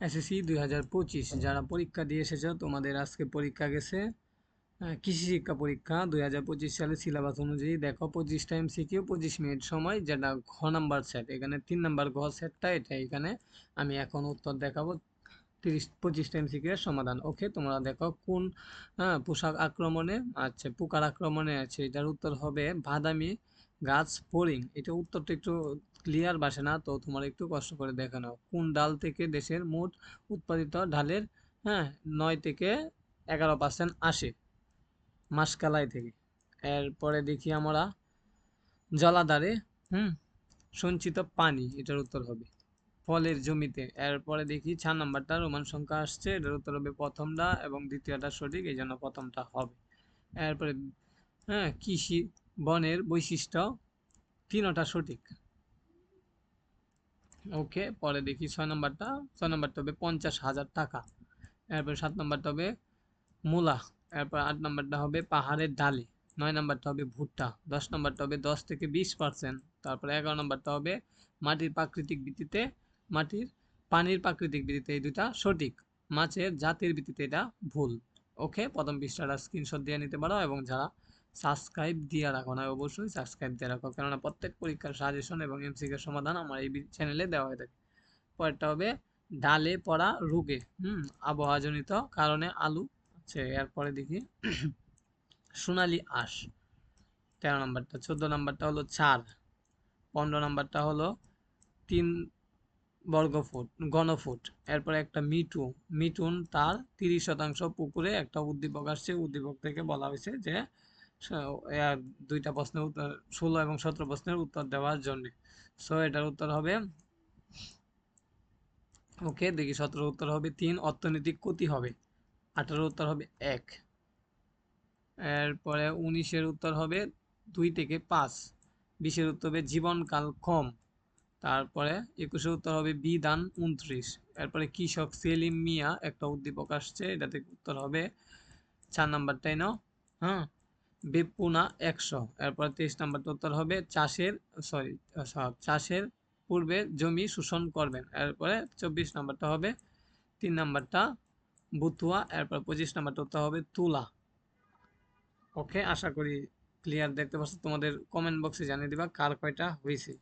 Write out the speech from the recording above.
SSC দুই হাজার পঁচিশ, যারা পরীক্ষা দিয়ে এসেছ, তোমাদের আজকে পরীক্ষা গেছে। কৃষি শিক্ষা পরীক্ষা দুই হাজার পঁচিশ সালের সিলেবাস অনুযায়ী। দেখো, পঁচিশ টাইম সিকিউ পঁচিশ মিনিট সময়, যেটা ঘ নাম্বার সেট এখানে তিন নাম্বার ঘ সেটটা এটা। এখানে আমি এখন উত্তর দেখাবো তিরিশ, পঁচিশ টাইম সিকিউ সমাধান। ওকে, তোমরা দেখো কোন পোশাক আক্রমণে আচ্ছা পোকার আক্রমণে আছে। এটার উত্তর হবে বাদামি। গাছ ফড়িং এটা উত্তরটা একটু ক্লিয়ার বাসে না, তো তোমার একটু কষ্ট করে দেখে নাও। কোন ডাল থেকে দেশের মোট উৎপাদিত ডালের হ্যাঁ নয় থেকে এগারো পার্সেন্ট আসে? মাসকালাই থেকে। এরপরে দেখি আমরা জলাধারে, হুম, সঞ্চিত পানি, এটার উত্তর হবে। ফলের জমিতে। এরপরে দেখি চার নাম্বারটা, রোমান সংখ্যা আসছে, এটার উত্তর হবে প্রথমটা এবং দ্বিতীয়টা সঠিক, এই জন্য প্রথমটা হবে। এরপরে হ্যাঁ কৃষি বনের বৈশিষ্ট্য তিনটা সঠিক। ওকে, পরে দেখি ছয় নম্বরটা। ছয় নম্বরটা হবে পঞ্চাশ হাজার টাকা। এরপর সাত নম্বরটা হবে মূলা। এরপর আট নম্বরটা হবে পাহাড়ের ডালে। নয় নম্বরটা হবে ভুট্টা। দশ নম্বরটা হবে দশ থেকে বিশ পার্সেন্ট। তারপরে এগারো নম্বরটা হবে মাটির প্রাকৃতিক ভিত্তিতে মাটির পানির প্রাকৃতিক ভিত্তিতে এই দুটা সঠিক। মাছের জাতির ভিত্তিতে এটা ভুল। ওকে, প্রথম পৃষ্ঠাটা স্ক্রিনশট দিয়ে নিতে পারো এবং যারা সাবস্ক্রাইব দিয়ে রাখো না, অবশ্যই সাবস্ক্রাইব দিয়ে রাখো। কেননা প্রত্যেক পরীক্ষার সাজেশন এবং এমসিকের সমাধান আমার এই চ্যানেলে দেওয়া হয়ে থাকে। পরেরটা হবে ডালে পড়া রোগে, হুম, আবহাওয়াজনিত কারণে আলু আচ্ছা এরপরে দেখি। সোনালি আঁশ, তেরো নম্বরটা। চোদ্দ নম্বরটা হলো চার পনেরো নম্বরটা হলো তিন বর্গফুট, ঘনফুট। এরপরে একটা মিটু মিটুন তার তিরিশ শতাংশ পুকুরে একটা উদ্দীপক আসছে, উদ্দীপক থেকে বলা হয়েছে যে দুইটা প্রশ্নের উত্তর, ষোলো এবং সতেরো প্রশ্নের উত্তর দেওয়ার জন্য। সো, এটার উত্তর হবে, ওকে, দেখি সতেরো উত্তর হবে তিন, অর্থনৈতিক ক্ষতি হবে। আঠারো উত্তর হবে এক। এরপরে উনিশের উত্তর হবে দুই থেকে পাঁচ। বিশের উত্তর হবে জীবনকাল কম। তারপরে একুশের উত্তর হবে বিধান উনত্রিশ। এরপরে কৃষক সেলিম মিয়া, একটা উদ্দীপক আসছে, এটাতে উত্তর হবে, চার নাম্বারটাই নাও হ্যাঁ? বেপুনা একশো। এরপর তেইশ নাম্বার উত্তর হবে চাষের সরি চাষের পূর্বে জমি শোষণ করবেন। এরপরে চব্বিশ নাম্বারটা হবে, তিন নাম্বারটা বুতুয়া, এরপর পঁচিশ নাম্বারটা উত্তর হবে তুলা। ওকে, আশা করি ক্লিয়ার দেখতে পাচ্ছ তোমাদের কমেন্ট বক্সে জানিয়ে দিবা কার কয়টা হয়েছে।